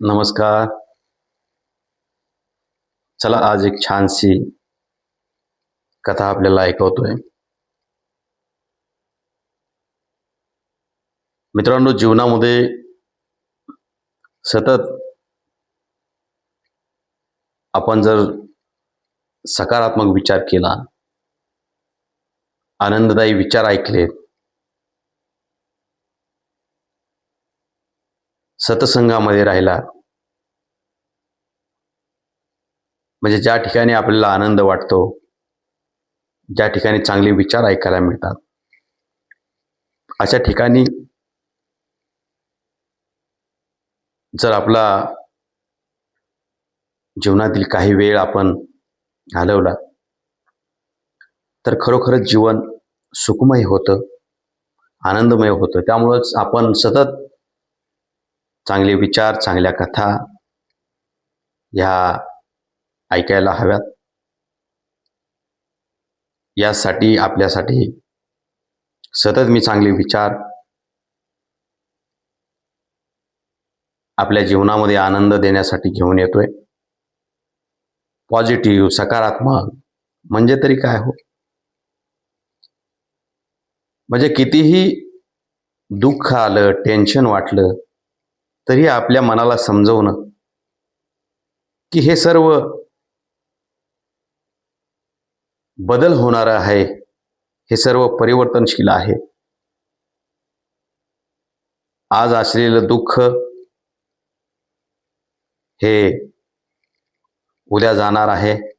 नमस्कार। चला आज एक छानशी कथा आपल्याला ऐकवतोय. मित्रांनो जीवनामध्ये सतत आपण जर सकारात्मक विचार केला आनंददायी विचार ऐकलेत सतसंगामध्ये राहिला. म्हणजे ज्या ठिकाणी आपल्याला आनंद वाटतो ज्या ठिकाणी चांगले विचार ऐकायला मिळतात. अशा ठिकाणी जर आपला जीवनातील काही वेळ आपण घालवला तर खरोखरच जीवन सुखमय होतं आनंदमय होतं. त्यामुळंच आपण सतत चांगले विचार चांगल्या कथा ह्या ऐकायला हव्यात. यासाठी आपल्यासाठी सतत मी चांगले विचार आपल्या जीवनामध्ये आनंद देण्यासाठी घेऊन येतोय. पॉझिटिव्ह सकारात्मक म्हणजे तरी काय हो? म्हणजे कितीही दुःख आलं टेन्शन वाटलं तरी आपल्या मनाला समजवणं. की हे सर्व बदल होणार आहे हे सर्व परिवर्तनशील आहे. आज असलेलं दुःख हे उद्या जाणार आहे.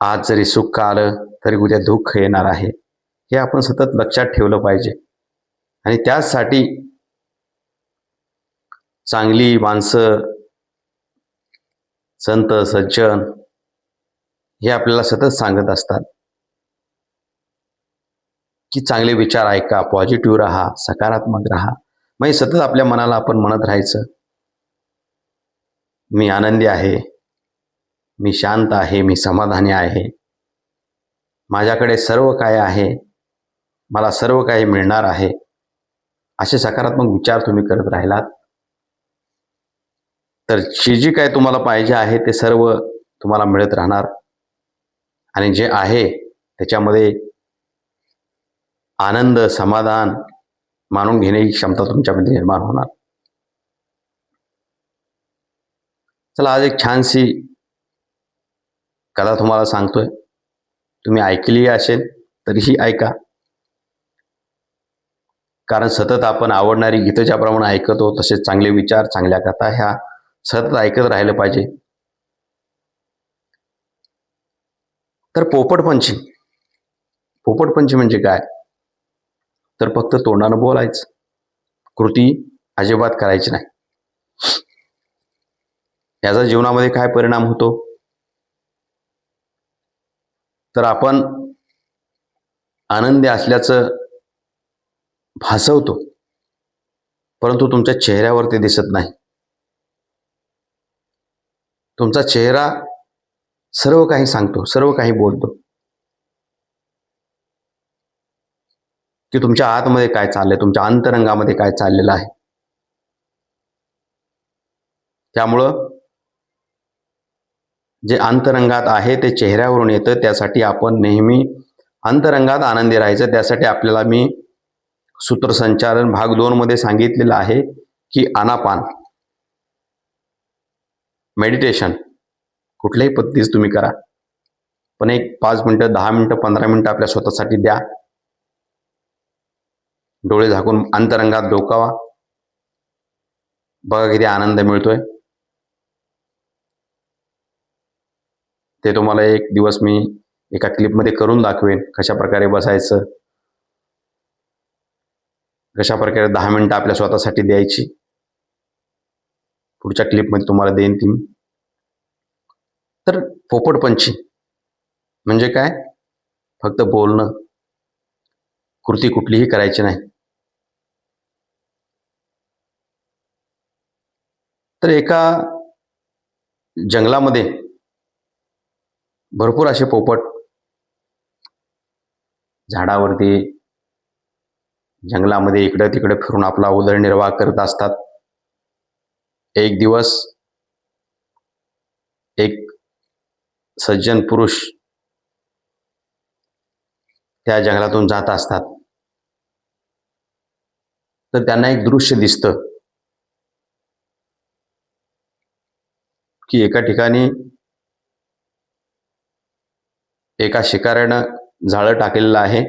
आज जरी सुख आलं तरी उद्या दुःख येणार आहे. हे आपण सतत लक्षात ठेवलं पाहिजे. आणि त्याचसाठी चांगली माणसं संत सज्जन हे आपल्याला सतत सांगत असतात. की चांगले विचार ऐका पॉझिटिव्ह राहा सकारात्मक राहा. म्हणजे सतत आपल्या मनाला आपण म्हणत राहायचं. मी आनंदी आहे मी शांत आहे मी समाधानी आहे. माझ्याकडे सर्व काय आहे मला सर्व काही मिळणार आहे. असे सकारात्मक विचार तुम्ही करत राहिलात. तर जे जे काय तुम्हाला पाहिजे आहे ते सर्व तुम्हाला मिळत राहणार. आणि जे आहे त्याच्यामध्ये आनंद समाधान मानून घेण्याची क्षमता तुमच्यामध्ये निर्माण होणार. चला आज एक छानशी कथा तुम्हाला सांगतोय. तुम्ही ऐकली असेल तरीही ऐका. कारण सतत आपण आवडणारी गीतं ज्याप्रमाणे ऐकतो तसेच चांगले विचार चांगल्या कथा ह्या सतत ऐकत राहिलं पाहिजे. तर पोपटपंची पोपटपंची म्हणजे काय? तर फक्त तोंडानं बोलायचं. कृती अजिबात करायची नाही. याचा जीवनामध्ये काय परिणाम होतो? तर आपण आनंदी असल्याचं भासवतो. परंतु तुमच्या चेहऱ्यावर ते दिसत नाही. तुमचा चेहरा सर्व काही सांगतो सर्व काही बोलतो. की तुमच्या आतमध्ये काय चाललंय तुमच्या अंतरंगामध्ये काय चाललेलं आहे. त्यामुळं जे अंतरंगात आहे ते चेहऱ्यावरून येतं त्यासाठी आपण नेहमी अंतरंगात आनंदी राहायचं. त्यासाठी आपल्याला मी सूत्रसंचालन भाग दोनमध्ये सांगितलेलं आहे की आनापान मेडिटेशन. कुठल्याही पद्धतीच तुम्ही करा. पण एक पाच मिनटं दहा मिनटं पंधरा मिनटं आपल्या स्वतःसाठी द्या. डोळे झाकून अंतरंगात डोकावा. बघा किती आनंद मिळतोय. ते तुम्हाला एक दिवस मी एका क्लिपमध्ये करून दाखवेन कशा प्रकारे बसायचं. कशा प्रकारे दहा मिनटं आपल्या स्वतःसाठी द्यायची. पुढच्या क्लिपमध्ये तुम्हाला देईन ती मी. तर पोपटपंची म्हणजे काय? फक्त बोलणं. कृती कुठलीही करायची नाही. तर एका जंगलामध्ये भरपूर असे पोपट झाडावरती जंगलामध्ये इकडं तिकडे फिरून आपला उदरनिर्वाह करत असतात. एक दिवस एक सज्जन पुरुष त्या जंगलातून जात असतात. तर त्यांना एक दृश्य दिसतं की एका ठिकाणी एका शिकाऱ्यानं जाळं टाकलेलं आहे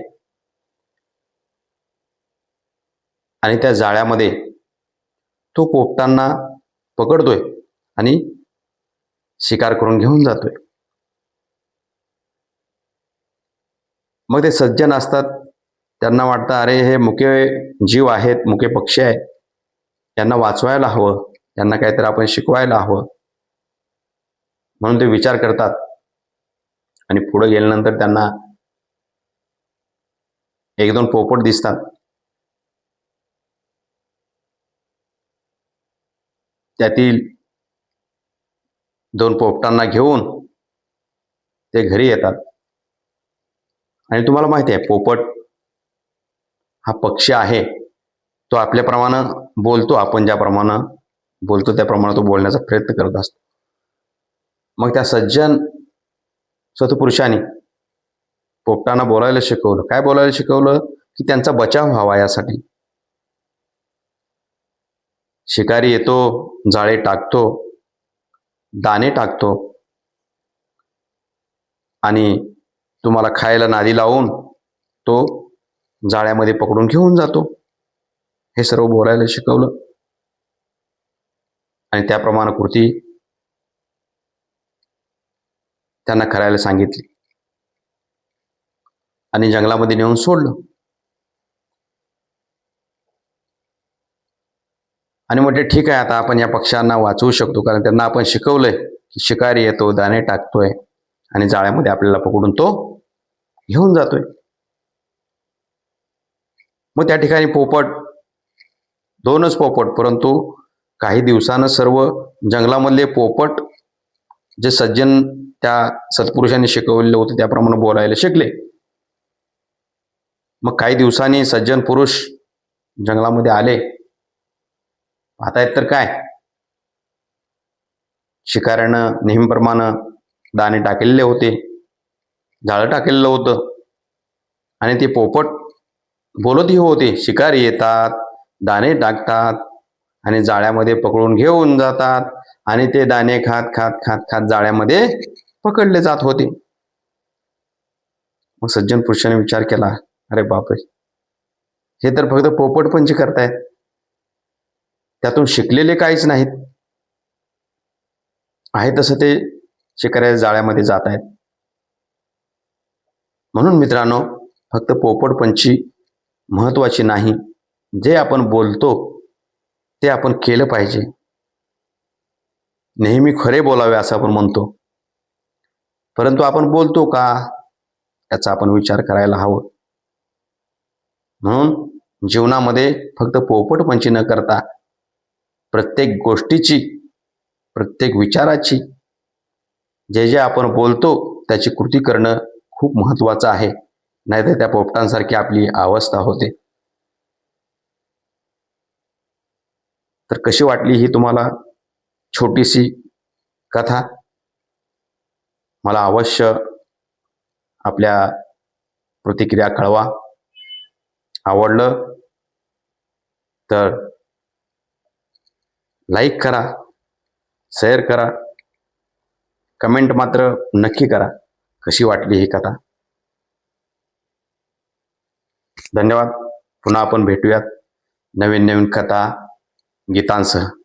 आणि त्या जाळ्यामध्ये तो पोपटांना पकडतोय आणि शिकार करून घेऊन जातोय. मग ते सज्जन असतात. त्यांना वाटतं अरे हे मुके जीव आहेत मुके पक्षी आहेत. यांना वाचवायला हवं. यांना काहीतरी आपण शिकवायला हवं. म्हणून ते विचार करतात. आणि पुढे गेल्यानंतर त्यांना एक दोन पोपट दिसतात. त्यातील दोन पोपटांना घेऊन ते घरी येतात. आणि तुम्हाला माहिती आहे पोपट हा पक्षी आहे. तो आपल्याप्रमाणे बोलतो आपण ज्याप्रमाणे बोलतो त्याप्रमाणे तो बोलण्याचा प्रयत्न करत असतो. मग त्या सज्जन सतपुरुषाने पोपटांना बोलायला शिकवलं. काय बोलायला शिकवलं? की त्यांचा बचाव व्हावा यासाठी. शिकारी येतो जाळे टाकतो दाणे टाकतो आणि तुम्हाला खायला नादी लावून तो जाळ्यामध्ये पकडून घेऊन जातो. हे सर्व बोलायला शिकवलं. आणि त्याप्रमाणे कृती त्यांना करायला सांगितली. आणि जंगलामध्ये नेऊन सोडलं. आणि म्हटले ठीक आहे आता आपण या पक्ष्यांना वाचवू शकतो कारण त्यांना आपण शिकवलंय की शिकारी येतो दाणे टाकतोय आणि जाळ्यामध्ये आपल्याला पकडून तो घेऊन जातोय. मग त्या ठिकाणी पोपट दोनच पोपट परंतु काही दिवसानं सर्व जंगलामधले पोपट जे सज्जन त्या सत्पुरुषांनी शिकवलेलं होतं त्याप्रमाणे बोलायला शिकले. मग काही दिवसांनी सज्जन पुरुष जंगलामध्ये आले. पाहतायत तर काय? शिकाऱ्यानं नेहमीप्रमाणे दाणे टाकलेले होते. जाळं टाकलेलं होतं. आणि ते पोपट बोलतही होते शिकारी येतात दाणे टाकतात आणि जाळ्यामध्ये पकडून घेऊन जातात आणि ते दाणे खात खात खात खात जाळ्यामध्ये पकडले जात होते. मग सज्जन पुरुषाने विचार केला अरे बापरे! हे तर फक्त पोपट पंच करतायत त्यातून शिकलेले काहीच नाहीत. आहे तसं ते शिकाऱ्या जाळ्यामध्ये जात आहेत म्हणून मित्रांनो फक्त पोपटपंची महत्वाची नाही. जे आपण बोलतो ते आपण केलं पाहिजे. नेहमी खरे बोलावे असं आपण म्हणतो. परंतु आपण बोलतो का? याचा आपण विचार करायला हवं. म्हणून जीवनामध्ये फक्त पोपटपंची न करता प्रत्येक गोष्टीची प्रत्येक विचाराची जे जे आपण बोलतो त्याची कृती करणं खूप महत्वाचं आहे. नाहीतर त्या पोपटांसारखी आपली अवस्था होते. तर कशी वाटली ही तुम्हाला छोटीशी कथा? मला अवश्य आपल्या प्रतिक्रिया कळवा. आवडलं तर लाईक करा शेअर करा कमेंट मात्र नक्की करा. कशी वाटली ही कथा? धन्यवाद. पुन्हा आपण भेटूयात नवीन नवीन कथा गीतांसह.